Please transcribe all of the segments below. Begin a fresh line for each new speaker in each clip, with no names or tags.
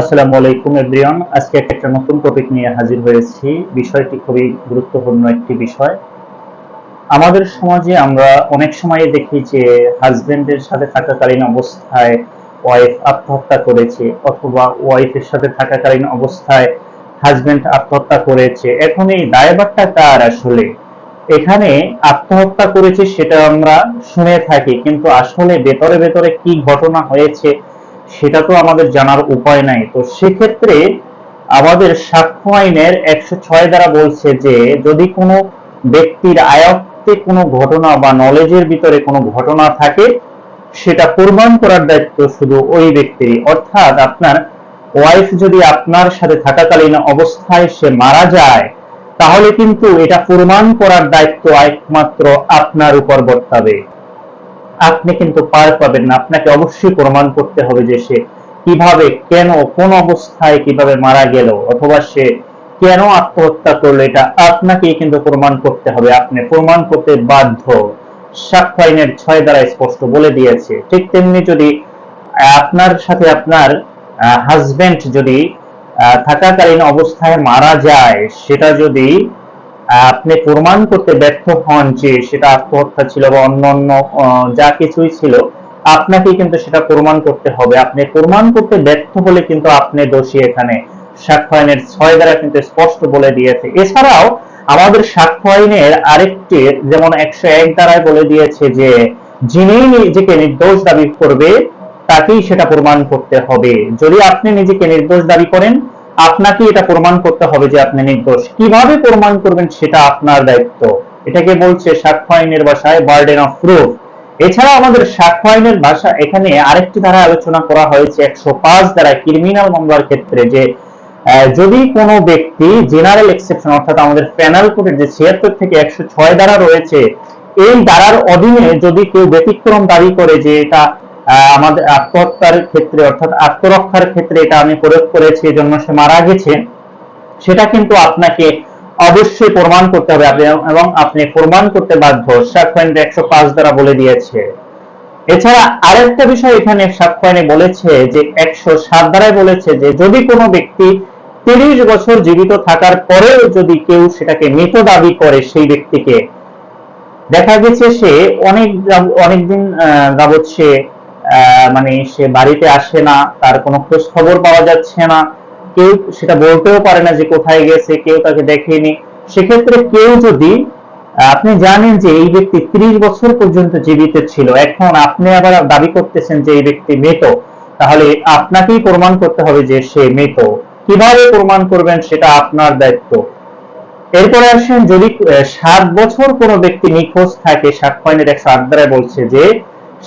আসসালামু আলাইকুম, এভরিওয়ান। আজকে একটা নতুন টপিক নিয়ে হাজির হয়েছি। বিষয়টি খুবই গুরুত্বপূর্ণ একটি বিষয়। আমাদের সমাজে আমরা অনেক সময় দেখি যে হাজবেন্ডের সাথে থাকাকালীন অবস্থায় ওয়াইফ আত্মহত্যা করেছে অথবা ওয়াইফের সাথে থাকাকালীন অবস্থায় হাজবেন্ড আত্মহত্যা করেছে। এখন এই দায়ভারটা কার আসলে? এখানে আত্মহত্যা করেছে সেটা আমরা শুনে থাকি, কিন্তু আসলে ভেতরে ভেতরে কি ঘটনা হয়েছে সেটা তো আমাদের জানার উপায় নাই। তো সেক্ষেত্রে আমাদের সাক্ষ্য আইনের একশো ছয় দ্বারা বলছে যে, যদি কোনো ব্যক্তির আয়ত্তে কোনো ঘটনা বা নলেজের ভিতরে কোনো ঘটনা থাকে, সেটা প্রমাণ করার দায়িত্ব শুধু ওই ব্যক্তিরই। অর্থাৎ আপনার ওয়াইফ যদি আপনার সাথে থাকাকালীন অবস্থায় সে মারা যায়, তাহলে কিন্তু এটা প্রমাণ করার দায়িত্ব একমাত্র আপনার উপর বর্তাবে। আপনি কিন্তু পার পাবেন না। আপনাকে অবশ্যই প্রমাণ করতে হবে যে সে কীভাবে, কেন, কোন অবস্থায় কীভাবে মারা গেল, অথবা সে কেন আত্মহত্যা করল, এটা আপনাকে কিন্তু প্রমাণ করতে হবে। আপনি প্রমাণ করতে বাধ্য। সাক্ষ্য আইনের ছয় দ্বারা স্পষ্ট বলে দিয়েছে। ঠিক তেমনি যদি আপনার সাথে আপনার হাজবেন্ড যদি থাকাকালীন অবস্থায় মারা যায়, সেটা যদি আপনি প্রমাণ করতে ব্যর্থ হন যে সেটা আত্মহত্যা ছিল বা অন্যান্য আহ, যা কিছুই ছিল আপনাকে কিন্তু সেটা প্রমাণ করতে হবে। আপনি প্রমাণ করতে ব্যর্থ হলে কিন্তু আপনি দোষী এখানে। সাক্ষ্য আইনের ছয় দ্বারা কিন্তু স্পষ্ট বলে দিয়েছে। এছাড়াও আমাদের সাক্ষ্য আইনের আরেকটি যেমন একশো এক দ্বারায় বলে দিয়েছে যে যিনি নিজেকে নির্দোষ দাবি করবে তাকেই সেটা প্রমাণ করতে হবে। যদি আপনি নিজেকে নির্দোষ দাবি করেন আপনাকে এটা প্রমাণ করতে হবে যে আপনি নির্দোষ। কীভাবে প্রমাণ করবেন সেটা আপনার দায়িত্ব। এটাকে বলছে সাক্ষ্য আইনের ভাষায় বার্ডেন অফ প্রুফ। এছাড়া আমাদের সাক্ষ্য আইনের ভাষা এখানে আরেকটি ধারা আলোচনা করা হয়েছে, একশো পাঁচ দ্বারা ক্রিমিনাল মামলার ক্ষেত্রে যে যদি কোনো ব্যক্তি জেনারেল এক্সেপশন অর্থাৎ আমাদের প্যানাল কোডের যে ছিয়াত্তর থেকে একশো ছয় দ্বারা রয়েছে, এই ধারার অধীনে যদি কেউ ব্যতিক্রম দাবি করে যে এটা আমাদের আত্মহত্যার ক্ষেত্রে, অর্থাৎ আত্মরক্ষার ক্ষেত্রে এটা আমি প্রয়োগ করেছি, এজন্য সে মারা গেছে। সেটা কিন্তু আপনাকে অবশ্যই প্রমাণ করতে হবে এবং আপনি প্রমাণ করতে বাধ্য। সাক্ষ্য আইন একশো পাঁচ দ্বারা বলে দিয়েছে। এছাড়া আরেকটা বিষয় এখানে সাক্ষ্য আইনে বলেছে যে একশো সাত দ্বারায় বলেছে যে যদি কোনো ব্যক্তি তিরিশ বছর জীবিত থাকার পরেও যদি কেউ সেটাকে মৃত দাবি করে, সেই ব্যক্তিকে, দেখা গেছে সে অনেক অনেকদিন যাবৎ সে মানে সে বাড়িতে আসে না, তার কোনো খোঁজ খবর পাওয়া যাচ্ছে না। কেউ সেটা বলতেও পারে না যে কোথায় গেছে, কেউ তাকে দেখেনি। সেক্ষেত্রে কেউ যদি আপনি জানেন যে এই ব্যক্তি ত্রিশ বছর পর্যন্ত জীবিত ছিল, এখন আপনি আবার দাবি করতেছেন যে এই ব্যক্তি মৃত, তাহলে আপনাকেই প্রমাণ করতে হবে যে সে মৃত। কীভাবে প্রমাণ করবেন সেটা আপনার দায়িত্ব। এরপরে আসেন যদি সাত বছর কোনো ব্যক্তি নিখোঁজ থাকে সাক্ষ্য আইনের একশো আট দ্বারায় বলছে যে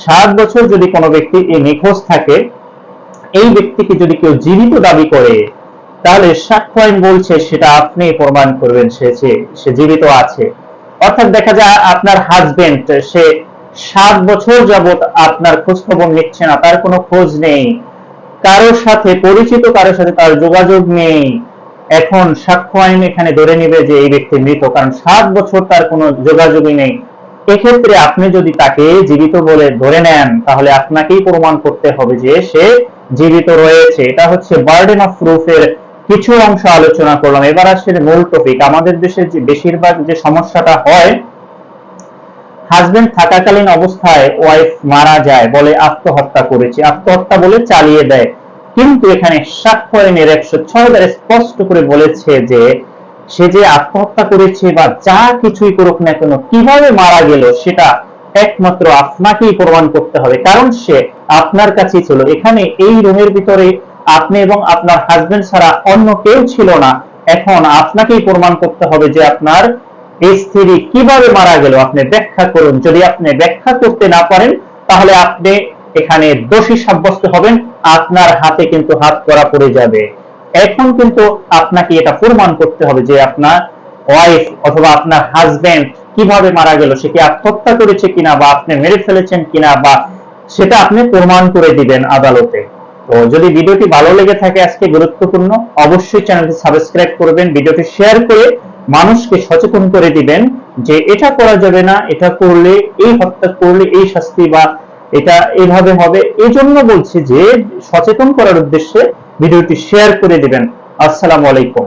সাত বছর যদি কোনো ব্যক্তি নিখোঁজ থাকে, এই ব্যক্তিকে যদি কেউ জীবিত দাবি করে, তাহলে সাক্ষ্য আইন বলছে সেটা আপনি প্রমাণ করবেন সে সে জীবিত আছে। অর্থাৎ দেখা যায় আপনার হাজবেন্ড সে সাত বছর যাবত আপনার খোঁজ খবর নিচ্ছে না, তার কোনো খোঁজ নেই। কারোর সাথে, পরিচিত কারোর সাথে তার যোগাযোগ নেই। এখন সাক্ষ্য আইন এখানে ধরে নিবে যে এই ব্যক্তি মৃত, কারণ সাত বছর তার কোনো যোগাযোগই নেই। এক্ষেত্রে আপনি যদি তাকে জীবিত বলে ধরে নেন, তাহলে আপনাকেই প্রমাণ করতে হবে যে সে জীবিত রয়েছে। এটা হচ্ছে বার্ডেন অফ প্রুফের কিছু অংশ আলোচনা করলাম। এবার আসছে মূল টপিক আমাদের দেশে যে বেশিরভাগ যে সমস্যাটা হয় হাজবেন্ড থাকাকালীন অবস্থায় ওয়াইফ মারা যায় বলে আত্মহত্যা করেছে। আত্মহত্যা বলে চালিয়ে দেয়। কিন্তু এখানে সাক্ষ্য আইনের একশো ছয় দ্বারা স্পষ্ট করে বলেছে যে সে যে আত্মহত্যা করেছে বা যা কিছুই করুক না কেন, কীভাবে মারা গেল সেটা একমাত্র আপনাকেই প্রমাণ করতে হবে। কারণ সে আপনার কাছেই ছিল। এখানে এই রুমের ভিতরে আপনি এবং আপনার হাজবেন্ড ছাড়া অন্য কেউ ছিল না। এখন আপনাকেই প্রমাণ করতে হবে যে আপনার স্ত্রী কীভাবে মারা গেল। আপনি ব্যাখ্যা করুন। যদি আপনি ব্যাখ্যা করতে না পারেন, তাহলে আপনি এখানে দোষী সাব্যস্ত হবেন। আপনার হাতে কিন্তু হাত করা পড়ে যাবে। এখন কিন্তু আপনাকে এটা প্রমাণ করতে হবে যে আপনার ওয়াইফ অথবা আপনার হাজবেন্ড কীভাবে মারা গেল, সে কি আত্মহত্যা করেছে কিনা বা আপনি মেরে ফেলেছেন কিনা বা সেটা আপনি প্রমাণ করে দিবেন আদালতে। তো যদি ভিডিওটি ভালো লেগে থাকে আজকে গুরুত্বপূর্ণ, অবশ্যই চ্যানেলটি সাবস্ক্রাইব করবেন, ভিডিওটি শেয়ার করে মানুষকে সচেতন করে দিবেন যে এটা করা যাবে না, এটা করলে, এই হত্যা করলে এই শাস্তি বা এটা এভাবে হবে। এই জন্য বলছি যে সচেতন করার উদ্দেশ্যে ভিডিওটি শেয়ার করে দেবেন। আসসালামু আলাইকুম।